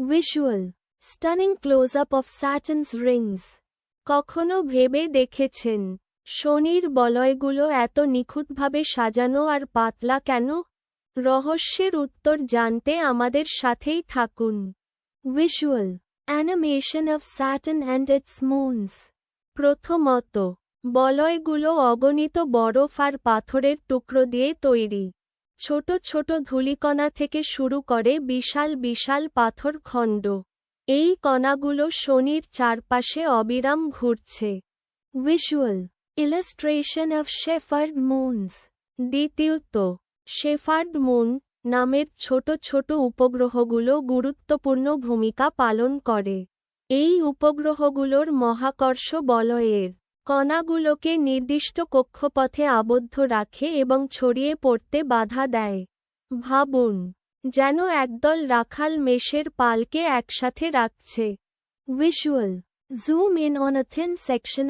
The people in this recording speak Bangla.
Visual. Stunning close-up of Saturn's rings. কখনো ভেবে দেখেছেন, শনির বলয়গুলো এত নিখুঁতভাবে সাজানো আর পাতলা কেন রহস্যের উত্তর জানতে আমাদের সাথেই থাকুন visual animation of Saturn and its moons প্রথমত, বলয়গুলো অগণিত বরফ আর পাথরের টুকরো দিয়ে তৈরি ছোট ছোট ধূলিকণা থেকে শুরু করে বিশাল বিশাল পাথর খণ্ড। এই কণাগুলো শনির চারপাশে অবিরাম ঘুরছে। Visual illustration of shepherd moons দ্বিতীয়ত শেফার্ড মুন নামের ছোট ছোট উপগ্রহগুলো গুরুত্বপূর্ণ ভূমিকা পালন করে। এই উপগ্রহগুলোর মহাকর্ষ বলয়ের কণাগুলোকে নির্দিষ্ট কক্ষপথে আবদ্ধ রাখে এবং ছড়িয়ে পড়তে বাধা দেয়। ভাবুন, যেন একদল রাখাল মেষের পালকে একসাথে রাখছে। Visual zoom in on a thin section